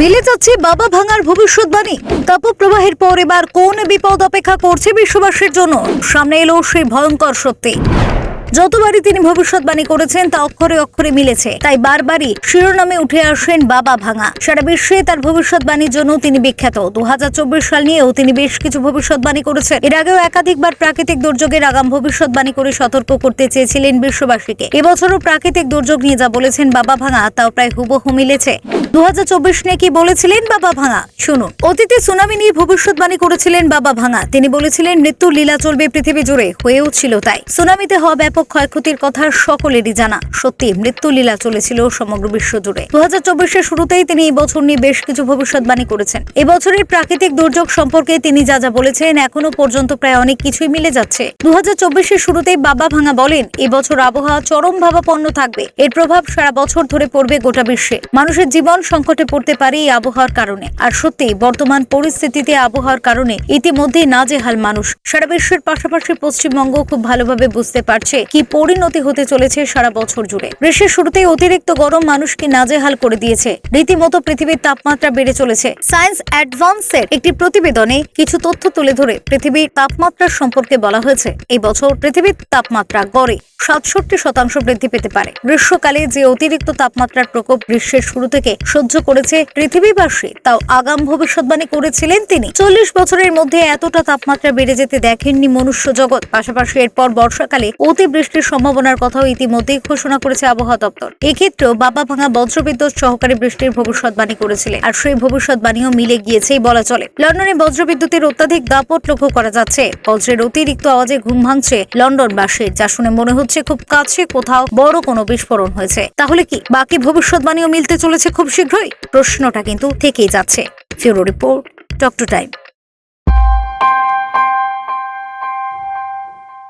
মিলে যাচ্ছে বাবা ভাঙার ভবিষ্যৎবাণী তাপপ্রবাহের পর এবার কোন বিপদ অপেক্ষা করছে বিশ্ববাসীর জন্য? সামনে এলো সেই ভয়ঙ্কর সত্যি যতবারই তিনি ভবিষ্যৎবাণী করেছেন, তা অক্ষরে অক্ষরে মিলেছে। তাই বারবারই শিরোনামে উঠে আসেন বাবা ভাঙা। সারা বিশ্বে তার ভবিষ্যৎবাণীর জন্য তিনি বিখ্যাত। দু হাজার চব্বিশ সাল নিয়েও তিনি বেশ কিছু ভবিষ্যৎবাণী করেছেন। এর আগেও একাধিকবার প্রাকৃতিক দুর্যোগের আগাম ভবিষ্যৎবাণী করে সতর্ক করতে চেয়েছিলেন বিশ্ববাসীকে। এবছরও প্রাকৃতিক দুর্যোগ নিয়ে যা বলেছেন বাবা ভাঙা, তাও প্রায় হুবহু মিলেছে। দু হাজার চব্বিশ নিয়ে কি বলেছিলেন বাবা ভাঙা? অতীতে সুনামি নিয়ে ভবিষ্যৎবাণী করেছিলেন বাবা ভাঙা। তিনি বলেছিলেন মৃত্যুর লীলা চলবে পৃথিবী জুড়ে। তাই। সুনামিতে হওয়া ব্যাপক ক্ষয়ক্ষতির কথা সকলেরই জানা। সত্যি লীলা চলেছিল সমগ্র বিশ্ব জুড়ে। দু হাজার শুরুতেই তিনি এই বছর নিয়ে বেশ কিছু ভবিষ্যৎবাণী করেছেন। এবছরের প্রাকৃতিক দুর্যোগ সম্পর্কে তিনি যা যা বলেছেন, এখনও পর্যন্ত প্রায় অনেক কিছুই মিলে যাচ্ছে। দু হাজার শুরুতেই বাবা ভাঙা বলেন এবছর আবহাওয়া চরম ভাবাপন্ন থাকবে। এর প্রভাব সারা বছর ধরে পড়বে গোটা বিশ্বে। মানুষের জীবন সংকটে পড়তে পারে এই আবহাওয়ার কারণে। আর সত্যি, বর্তমান পরিস্থিতিতে আবহাওয়ার কারণে ইতিমধ্যেই নাজেহাল মানুষ। সারা বিশ্বের পাশাপাশি পশ্চিমবঙ্গ খুব ভালোভাবে বুঝতে পারছে কি পরিণতি হতে চলেছে সারা বছর জুড়ে। গ্রীষ্মের শুরুতেই অতিরিক্ত গরম মানুষকে নাজেহাল করে দিয়েছে। রীতিমতো পৃথিবীর তাপমাত্রা বেড়ে চলেছে। সায়েন্স অ্যাডভান্সের একটি প্রতিবেদনে কিছু তথ্য তুলে ধরে পৃথিবীর তাপমাত্রার সম্পর্কে বলা হয়েছে। এই বছর পৃথিবীর তাপমাত্রা গড়ে সাতষট্টি শতাংশ বৃদ্ধি পেতে পারে। গ্রীষ্মকালে যে অতিরিক্ত তাপমাত্রার প্রকোপ গ্রীষ্মের শুরু থেকে সহ্য করেছে পৃথিবীবাসী, তাও আগাম ভবিষ্যৎবাণী করেছিলেন তিনি। চল্লিশ বছরের মধ্যে এতটা তাপমাত্রা বেড়ে যেতে দেখেননি মনুষ্য জগৎ। পাশাপাশি এরপর বর্ষাকালে অতিবৃষ্টির সম্ভাবনার কথাও ইতিমধ্যেই ঘোষণা করেছে আবহাওয়া দপ্তর। এক্ষেত্রেও বাবা ভাঙা বজ্রবিদ্যুৎ সহকারী বৃষ্টির ভবিষ্যৎবাণী করেছিলেন। আর সেই ভবিষ্যৎবাণীও মিলে গিয়েছেই বলা চলে। লন্ডনে বজ্রবিদ্যুতের অত্যাধিক দাপট লক্ষ্য করা যাচ্ছে। বজ্রের অতিরিক্ত আওয়াজে ঘুম ভাঙছে লন্ডনবাসীর যা শুনে মনে হচ্ছে খুব কাছে কোথাও বড় কোনো বিস্ফোরণ হয়েছে। তাহলে কি বাকি ভবিষ্যৎবাণীও মিলতে চলেছে খুব শীঘ্রই? প্রশ্নটা কিন্তু থেকেই যাচ্ছে। ফিউরো রিপোর্ট টক টু টাইম।